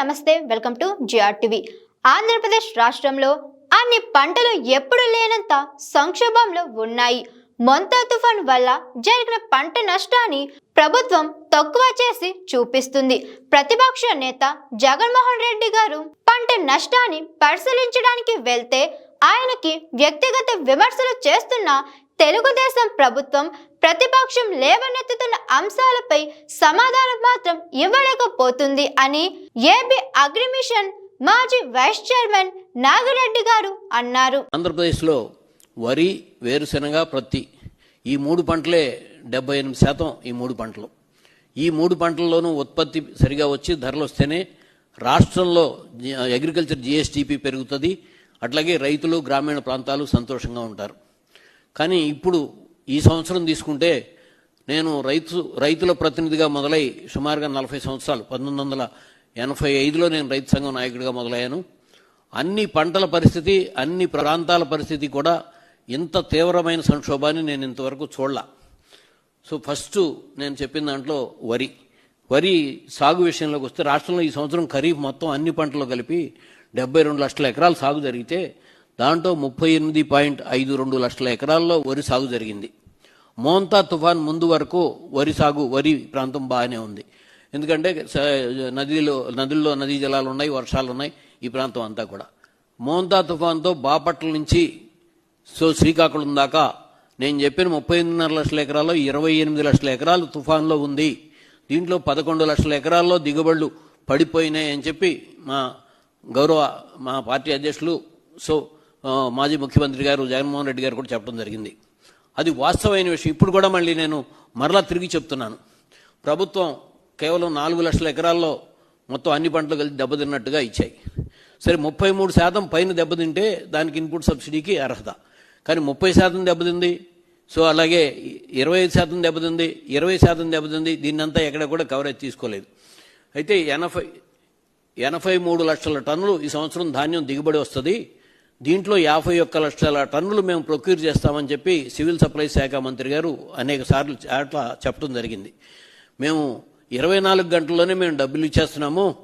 నమస్తే welcome to GR TV. Andhra Pradesh రాష్ట్రంలో అన్ని పంటలు ఎప్పుడు లేనంత సంక్షోభంలో ఉన్నాయి. మొంతా తుఫాన్ వల్ల జరిగిన పంట నష్టాన్ని ప్రభుత్వం తక్కువ చేసి చూపిస్తుంది. ప్రతిపక్ష నేత జగన్మోహన్ రెడ్డి గారు పంట నష్టాన్ని పరిశీలించడానికి వెళ్తే ఆయనకి వ్యక్తిగత విమర్శలు చేస్తున్న తెలుగుదేశం ప్రభుత్వం ప్రతిపక్షం లేవనెత్తుతున్న అంశాలపై సమాధానం మాత్రం ఇవ్వలేకపోతుంది అని ఏబీ అగ్రిమిషన్ మాజీ వైస్ చైర్మన్ నాగిరెడ్డి గారు అన్నారు. ఆంధ్రప్రదేశ్లో వరి వేరుశెనగ ప్రత్తి ఈ మూడు పంటలే డెబ్బై ఎనిమిది శాతం ఈ మూడు పంటలు. ఈ మూడు పంటల్లోనూ ఉత్పత్తి సరిగా వచ్చి ధరలు వస్తేనే రాష్ట్రంలో అగ్రికల్చర్ జిఎస్టిపి పెరుగుతుంది. అట్లాగే రైతులు గ్రామీణ ప్రాంతాలు సంతోషంగా ఉంటారు. కానీ ఇప్పుడు ఈ సంవత్సరం తీసుకుంటే నేను రైతు రైతుల ప్రతినిధిగా మొదలై సుమారుగా నలభై సంవత్సరాలు పంతొమ్మిది వందల ఎనభై ఐదులో నేను రైతు సంఘం నాయకుడిగా మొదలయ్యాను. అన్ని పంటల పరిస్థితి అన్ని ప్రాంతాల పరిస్థితి కూడా ఇంత తీవ్రమైన సంక్షోభాన్ని నేను ఇంతవరకు చూడలా. సో ఫస్ట్ నేను చెప్పిన దాంట్లో వరి. వరి సాగు విషయంలోకి వస్తే రాష్ట్రంలో ఈ సంవత్సరం ఖరీఫ్ మొత్తం అన్ని పంటలు కలిపి డెబ్బై రెండు లక్షల ఎకరాలు సాగు జరిగితే దాంట్లో ముప్పై ఎనిమిది పాయింట్ ఐదు రెండు లక్షల ఎకరాల్లో వరి సాగు జరిగింది. మోంతా తుఫాన్ ముందు వరకు వరి సాగు వరి ప్రాంతం బాగానే ఉంది. ఎందుకంటే నదిలో నదుల్లో నదీ జలాలు ఉన్నాయి వర్షాలు ఉన్నాయి ఈ ప్రాంతం అంతా కూడా. మోంతా తుఫాన్తో బాపట్ల నుంచి సో శ్రీకాకుళం దాకా నేను చెప్పిన ముప్పై ఎనిమిదిన్నర లక్షల ఎకరాల్లో ఇరవై ఎనిమిది లక్షల ఎకరాలు తుఫాన్లో ఉంది. దీంట్లో పదకొండు లక్షల ఎకరాల్లో దిగుబడులు పడిపోయినాయి అని చెప్పి మా గౌరవ మా పార్టీ అధ్యక్షులు సో మాజీ ముఖ్యమంత్రి గారు జగన్మోహన్ రెడ్డి గారు కూడా చెప్పడం జరిగింది. అది వాస్తవమైన విషయం. ఇప్పుడు కూడా మళ్ళీ నేను మరలా తిరిగి చెప్తున్నాను. ప్రభుత్వం కేవలం నాలుగు లక్షల ఎకరాల్లో మొత్తం అన్ని పంటలు కలిసి దెబ్బతిన్నట్టుగా ఇచ్చాయి. సరే ముప్పై మూడు శాతం పైన దెబ్బతింటే దానికి ఇన్పుట్ సబ్సిడీకి అర్హత. కానీ ముప్పై శాతం దెబ్బతింది. సో అలాగే ఇరవై ఐదు శాతం దెబ్బతింది ఇరవై శాతం దెబ్బతింది దీన్నంతా ఎక్కడ కూడా కవరేజ్ తీసుకోలేదు. అయితే ఎనభై ఎనభై మూడు లక్షల టన్నులు ఈ సంవత్సరం ధాన్యం దిగుబడి వస్తుంది. దీంట్లో యాభై ఒక్క లక్షల టన్నులు మేము ప్రొక్యూర్ చేస్తామని చెప్పి సివిల్ సప్లై శాఖ మంత్రి గారు అనేక సార్లు అట్లా చెప్పడం జరిగింది. మేము ఇరవై నాలుగు గంటల్లోనే మేము డబ్బులు ఇచ్చేస్తున్నాము.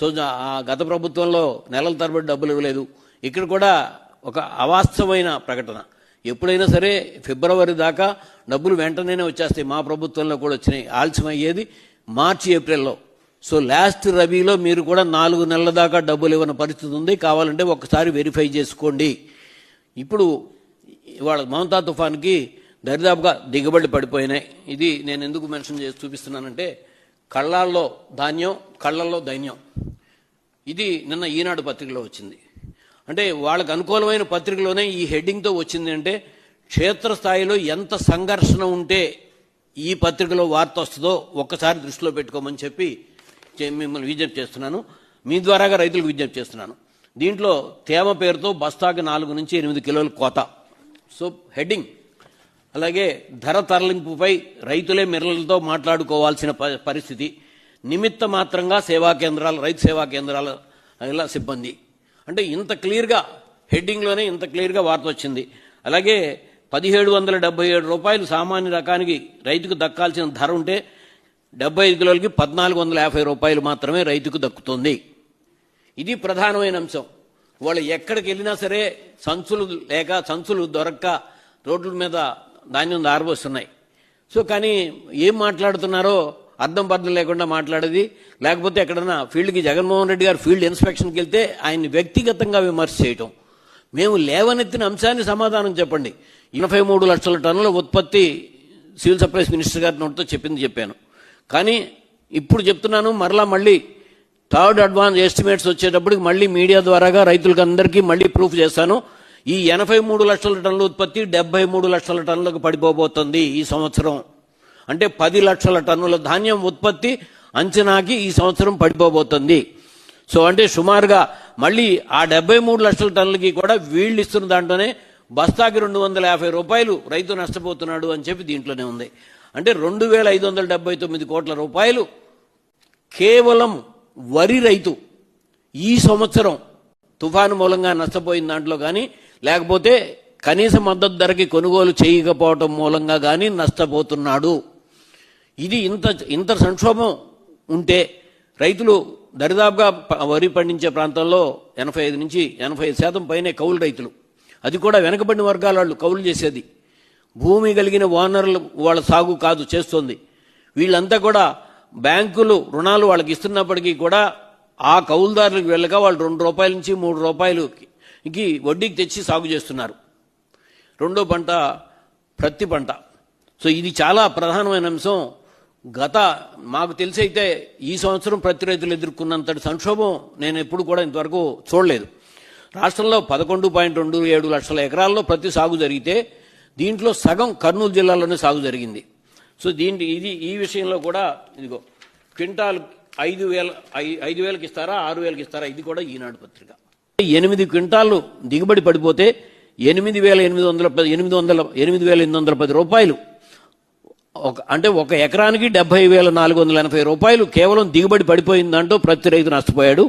సో ఆ గత ప్రభుత్వంలో నెలల తరబడి డబ్బులు ఇవ్వలేదు. ఇక్కడ కూడా ఒక అవాస్తవమైన ప్రకటన. ఎప్పుడైనా సరే ఫిబ్రవరి దాకా డబ్బులు వెంటనే వచ్చేస్తాయి. మా ప్రభుత్వంలో కూడా వచ్చినాయి. ఆలస్యం అయ్యేది మార్చి ఏప్రిల్లో. సో లాస్ట్ రబీలో మీరు కూడా నాలుగు నెలల దాకా డబ్బులు ఇవ్వని పరిస్థితి ఉంది. కావాలంటే ఒకసారి వెరిఫై చేసుకోండి. ఇప్పుడు ఇవాళ మమతా తుఫాన్కి దరిదాపుగా దిగుబడి పడిపోయినాయి. ఇది నేను ఎందుకు మెన్షన్ చేసి చూపిస్తున్నానంటే కళ్ళాల్లో ధాన్యం కళ్ళల్లో దైన్యం. ఇది నిన్న ఈనాడు పత్రికలో వచ్చింది. అంటే వాళ్ళకు అనుకూలమైన పత్రికలోనే ఈ హెడ్డింగ్తో వచ్చింది అంటే క్షేత్రస్థాయిలో ఎంత సంఘర్షణ ఉంటే ఈ పత్రికలో వార్త వస్తుందో ఒక్కసారి దృష్టిలో పెట్టుకోమని చెప్పి మిమ్మల్ని విజ్ఞప్తి చేస్తున్నాను. మీ ద్వారాగా రైతులకు విజ్ఞప్తి చేస్తున్నాను. దీంట్లో తేమ పేరుతో బస్తాకి నాలుగు నుంచి ఎనిమిది కిలోల కోత. So heading. అలాగే ధర తరలింపుపై రైతులే మిర్రలతో మాట్లాడుకోవాల్సిన ప- పరిస్థితి. నిమిత్త మాత్రంగా సేవా కేంద్రాలు రైతు సేవా కేంద్రాల ఇలా సిబ్బంది. అంటే ఇంత క్లియర్గా హెడ్డింగ్లోనే ఇంత క్లియర్గా వార్త వచ్చింది. అలాగే పదిహేడు వందల డెబ్బై ఏడు రూపాయలు సామాన్య రకానికి రైతుకు దక్కాల్సిన ధర ఉంటే డెబ్బై ఐదు కిలోలకి పద్నాలుగు వందల యాభై రూపాయలు మాత్రమే రైతుకు దక్కుతుంది. ఇది ప్రధానమైన అంశం. వాళ్ళు ఎక్కడికి వెళ్ళినా సరే సంచులు లేక సంచులు దొరక్క రోడ్ల మీద ధాన్యం దారబోస్తున్నాయి సో కానీ ఏం మాట్లాడుతున్నారో అర్థం పర్థం లేకుండా మాట్లాడేది. లేకపోతే ఎక్కడన్నా ఫీల్డ్కి జగన్మోహన్ రెడ్డి గారు ఫీల్డ్ ఇన్స్పెక్షన్కి వెళ్తే ఆయన్ని వ్యక్తిగతంగా విమర్శ చేయటం. మేము లేవనెత్తిన అంశాన్ని సమాధానం చెప్పండి. ఎనభై మూడు లక్షల టన్నుల ఉత్పత్తి సివిల్ సప్లైస్ మినిస్టర్ గారి నోటితో చెప్పింది చెప్పాను. కానీ ఇప్పుడు చెప్తున్నాను మరలా మళ్ళీ థర్డ్ అడ్వాన్స్ ఎస్టిమేట్స్ వచ్చేటప్పటికి మళ్ళీ మీడియా ద్వారాగా రైతులకు అందరికీ మళ్ళీ ప్రూఫ్ చేస్తాను. ఈ ఎనభై మూడు లక్షల టన్నుల ఉత్పత్తి డెబ్బై మూడు లక్షల టన్నులకు పడిపోబోతుంది ఈ సంవత్సరం. అంటే పది లక్షల టన్నుల ధాన్యం ఉత్పత్తి అంచనాకి ఈ సంవత్సరం పడిపోబోతుంది. సో అంటే సుమారుగా మళ్ళీ ఆ డెబ్బై మూడు లక్షల టన్నులకి కూడా వీళ్ళు ఇస్తున్న దాంట్లోనే బస్తాకి రెండు వందల యాభై రూపాయలు రైతు నష్టపోతున్నాడు అని చెప్పి దీంట్లోనే ఉంది. అంటే రెండు వేల ఐదు వందల డెబ్బై తొమ్మిది కోట్ల రూపాయలు కేవలం వరి రైతు ఈ సంవత్సరం తుఫాను మూలంగా నష్టపోయిన దాంట్లో కానీ లేకపోతే కనీస మద్దతు ధరకి కొనుగోలు చేయకపోవటం మూలంగా కానీ నష్టపోతున్నాడు. ఇది ఇంత ఇంత సంక్షోభం ఉంటే రైతులు దరిదాపుగా వరి పండించే ప్రాంతంలో ఎనభై ఐదు నుంచి ఎనభై ఐదు శాతం పైనే కౌలు రైతులు. అది కూడా వెనకబడిన వర్గాల వాళ్ళు కౌలు చేసేది. భూమి కలిగిన ఓనర్లు వాళ్ళ సాగు కాదు చేస్తుంది. వీళ్ళంతా కూడా బ్యాంకులు రుణాలు వాళ్ళకి ఇస్తున్నప్పటికీ కూడా ఆ కౌలుదారులకు వెళ్ళగా వాళ్ళు రెండు రూపాయల నుంచి మూడు రూపాయలుకి వడ్డీకి తెచ్చి సాగు చేస్తున్నారు. రెండో పంట ప్రత్తి పంట. సో ఇది చాలా ప్రధానమైన అంశం. గత మాకు తెలిసి అయితే ఈ సంవత్సరం ప్రతి రైతులు ఎదుర్కొన్నంతటి సంక్షోభం నేను ఎప్పుడు కూడా ఇంతవరకు చూడలేదు. రాష్ట్రంలో పదకొండు పాయింట్ రెండు ఏడు లక్షల ఎకరాల్లో ప్రతి సాగు జరిగితే దీంట్లో సగం కర్నూలు జిల్లాలోనే సాగు జరిగింది. సో దీంట్లో ఇది ఈ విషయంలో కూడా ఇదిగో క్వింటాల్ ఐదు వేల ఐదు వేలకి ఇస్తారా ఆరు వేలకి ఇస్తారా ఇది కూడా ఈనాడు పత్రిక. ఎనిమిది క్వింటాలు దిగుబడి పడిపోతే ఎనిమిది వేల ఎనిమిది వందల పది ఎనిమిది వందల ఎనిమిది వేల ఎనిమిది వందల పది రూపాయలు. ఒక అంటే ఒక ఎకరానికి డెబ్బై వేల నాలుగు వందల ఎనభై రూపాయలు కేవలం దిగుబడి పడిపోయిందంటూ ప్రతి రైతు నష్టపోయాడు.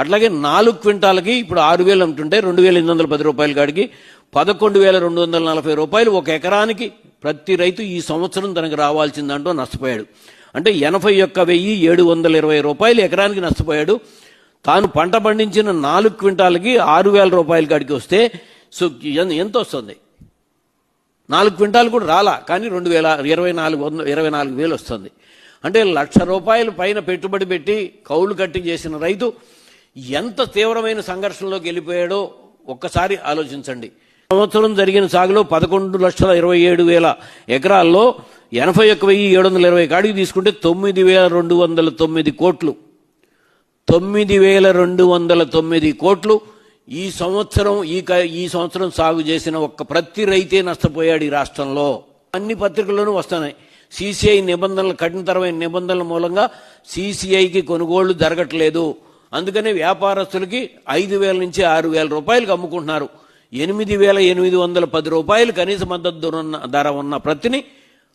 అట్లాగే నాలుగు క్వింటాలకి ఇప్పుడు ఆరు వేలు అంటుంటే రెండు వేల ఎనిమిది వందల పది రూపాయల కాడికి పదకొండు వేల రెండు వందల నలభై రూపాయలు ఒక ఎకరానికి ప్రతి రైతు ఈ సంవత్సరం తనకు రావాల్సిందంటూ నష్టపోయాడు. అంటే ఎనభై ఒక్క వెయ్యి ఏడు వందల ఇరవై రూపాయలు ఎకరానికి నష్టపోయాడు. తాను పంట పండించిన నాలుగు క్వింటాలకి ఆరు వేల రూపాయలు కాడికి వస్తే సో ఎంత వస్తుంది? నాలుగు క్వింటాలు కూడా రాలా కానీ రెండు వేల ఇరవై నాలుగు వంద ఇరవై నాలుగు వేలు వస్తుంది. అంటే లక్ష రూపాయలు పైన పెట్టుబడి పెట్టి కౌలు కట్టి చేసిన రైతు ఎంత తీవ్రమైన సంఘర్షణలోకి వెళ్ళిపోయాడో ఒక్కసారి ఆలోచించండి. సంవత్సరం జరిగిన సాగులో పదకొండు లక్షల ఇరవై ఏడు వేల ఎకరాల్లో ఎనభై ఒక్క వెయ్యి ఏడు వందల ఇరవై కాడికి తీసుకుంటే తొమ్మిది వేల రెండు వందల తొమ్మిది కోట్లు. తొమ్మిది వేల రెండు వందల తొమ్మిది కోట్లు. ఈ సంవత్సరం ఈ క- ఈ సంవత్సరం సాగు చేసిన ఒక్క ప్రతి రైతే నష్టపోయాడు ఈ రాష్ట్రంలో. అన్ని పత్రికల్లోనూ వస్తున్నాయి. సిసిఐ నిబంధనలు కఠినతరమైన నిబంధనల మూలంగా సిసిఐకి కొనుగోళ్ళు జరగట్లేదు. అందుకనే వ్యాపారస్తులకి ఐదు వేల నుంచి ఆరు వేల రూపాయలకు అమ్ముకుంటున్నారు. ఎనిమిది వేల ఎనిమిది వందల పది రూపాయలు కనీస మద్దతు ధర ఉన్న ధర ఉన్న ప్రతిని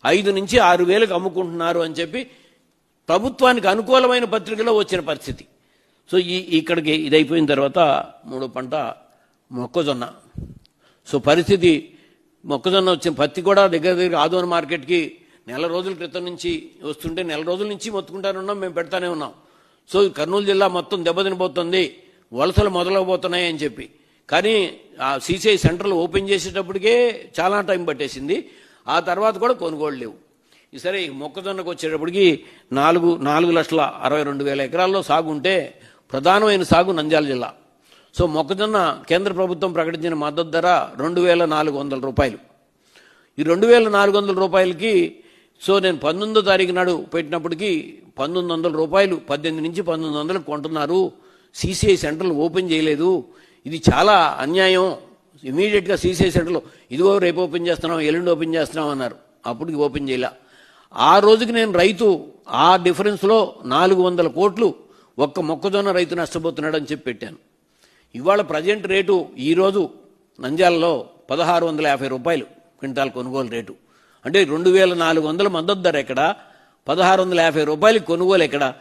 ఐదు నుంచి ఆరు వేలకు అమ్ముకుంటున్నారు అని చెప్పి ప్రభుత్వానికి అనుకూలమైన పత్రికలో వచ్చిన పరిస్థితి. సో ఈ ఇక్కడికి ఇది అయిపోయిన తర్వాత మూడో పంట మొక్కజొన్న. సో పరిస్థితి మొక్కజొన్న వచ్చిన పత్తి కూడా దగ్గర దగ్గర ఆదోన మార్కెట్కి నెల రోజుల క్రితం నుంచి వస్తుంటే నెల రోజుల నుంచి మొత్తుకుంటానున్నాం మేము పెడతానే ఉన్నాం. సో కర్నూలు జిల్లా మొత్తం దెబ్బతినిపోతుంది వలసలు మొదలవబోతున్నాయి అని చెప్పి. కానీ ఆ సీసీఐ సెంటర్లు ఓపెన్ చేసేటప్పటికే చాలా టైం పట్టేసింది. ఆ తర్వాత కూడా కొనుగోలు లేవు. ఈ సరే మొక్కజొన్నకు వచ్చేటప్పటికి నాలుగు నాలుగు లక్షల అరవై రెండు వేల ఎకరాల్లో సాగు ఉంటే ప్రధానమైన సాగు నంద్యాల జిల్లా. సో మొక్కజొన్న కేంద్ర ప్రభుత్వం ప్రకటించిన మద్దతు ధర రెండు వేల నాలుగు వందల రూపాయలు. ఈ రెండు వేల నాలుగు వందల రూపాయలకి సో నేను పంతొమ్మిదో తారీఖు నాడు పెట్టినప్పటికీ పంతొమ్మిది వందల రూపాయలు పద్దెనిమిది నుంచి పంతొమ్మిది వందలకు కొంటున్నారు. సీసీఐ సెంటర్లు ఓపెన్ చేయలేదు. ఇది చాలా అన్యాయం. ఇమీడియట్గా సీసీ సెంటర్లు ఇదిగో రేపు ఓపెన్ చేస్తున్నాం ఎల్లుండి ఓపెన్ చేస్తున్నాం అన్నారు. అప్పటికి ఓపెన్ చేయలే. ఆ రోజుకి నేను రైతు ఆ డిఫరెన్స్లో నాలుగు వందల కోట్లు ఒక్క మొక్కజొన్న రైతు నష్టపోతున్నాడని చెప్పి పెట్టాను. ఇవాళ ప్రజెంట్ రేటు ఈరోజు నంద్యాలలో పదహారు వందల యాభై రూపాయలు క్వింటాల్ కొనుగోలు రేటు. అంటే రెండు వేల నాలుగు వందల మద్దతు ధర ఎక్కడ? పదహారు వందల యాభై రూపాయలు కొనుగోలు ఎక్కడ?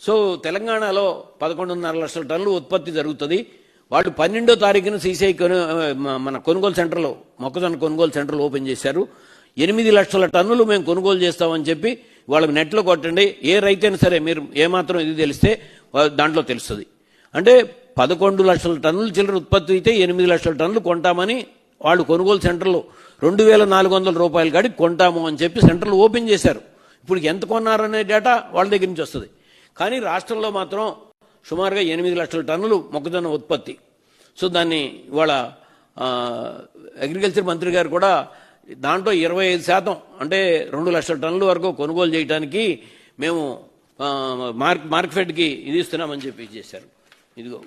సో తెలంగాణలో పదకొండున్నర లక్షల టన్నులు ఉత్పత్తి జరుగుతుంది. వాళ్ళు పన్నెండో తారీఖున సీసీఐ కొను మన కొనుగోలు సెంటర్లో మొక్కజొన్న కొనుగోలు సెంటర్లు ఓపెన్ చేశారు. ఎనిమిది లక్షల టన్నులు మేము కొనుగోలు చేస్తామని చెప్పి వాళ్ళకి నెట్లో కొట్టండి. ఏ రైతైనా సరే మీరు ఏమాత్రం ఇది తెలిస్తే దాంట్లో తెలుస్తుంది. అంటే పదకొండు లక్షల టన్నులు చిల్లర ఉత్పత్తి అయితే ఎనిమిది లక్షల టన్నులు కొంటామని వాళ్ళు కొనుగోలు సెంటర్లో రెండు వేల నాలుగు వందల రూపాయలు కాడికి కొంటాము అని చెప్పి సెంటర్లు ఓపెన్ చేశారు. ఇప్పుడు ఎంత కొన్నారనే డేటా వాళ్ళ దగ్గర నుంచి వస్తుంది. కానీ రాష్ట్రంలో మాత్రం సుమారుగా ఎనిమిది లక్షల టన్నులు మొక్కజొన్న ఉత్పత్తి. సో దాన్ని ఇవాళ అగ్రికల్చర్ మంత్రి గారు కూడా దాంట్లో ఇరవై ఐదు శాతం అంటే రెండు లక్షల టన్నుల వరకు కొనుగోలు చేయడానికి మేము మార్క్ మార్కెట్కి ఇది ఇస్తున్నామని చెప్పి చేశారు. ఇదిగో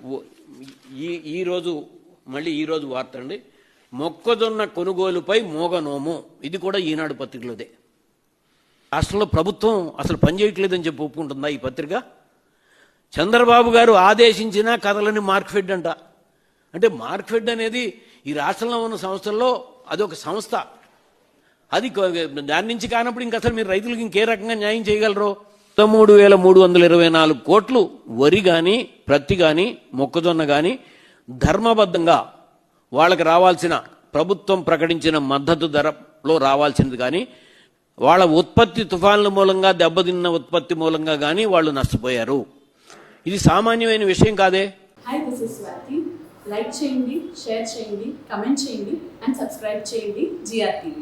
ఈ ఈరోజు మళ్ళీ ఈరోజు వార్త అండి. మొక్కజొన్న కొనుగోలుపై మోగనోము. ఇది కూడా ఈనాడు పత్రికలోదే. రాష్ట్రంలో ప్రభుత్వం అసలు పనిచేయట్లేదని చెప్పి ఒప్పుకుంటుందా ఈ పత్రిక? చంద్రబాబు గారు ఆదేశించిన కథలని మార్క్ఫెడ్ అంట. అంటే మార్క్ఫెడ్ అనేది ఈ రాష్ట్రంలో ఉన్న సంస్థల్లో అదొక సంస్థ. అది దాని నుంచి కానప్పుడు ఇంక అసలు మీరు రైతులకు ఇంకే రకంగా న్యాయం చేయగలరు? మూడు వేల మూడు వందల ఇరవై నాలుగు కోట్లు వరి కానీ ప్రత్తి కానీ మొక్కజొన్న కానీ ధర్మబద్ధంగా వాళ్ళకి రావాల్సిన ప్రభుత్వం ప్రకటించిన మద్దతు ధరలో రావాల్సింది కానీ వాళ్ళ ఉత్పత్తి తుఫాన్ల మూలంగా దెబ్బతిన్న ఉత్పత్తి మూలంగా కానీ వాళ్ళు నష్టపోయారు. ఇది సామాన్యమైన విషయం కాదే? Hi this is Swathi like చేయండి షేర్ చేయండి కమెంట్ చేయండి అండ్ సబ్స్క్రైబ్ చేయండి జిఆర్టీవీ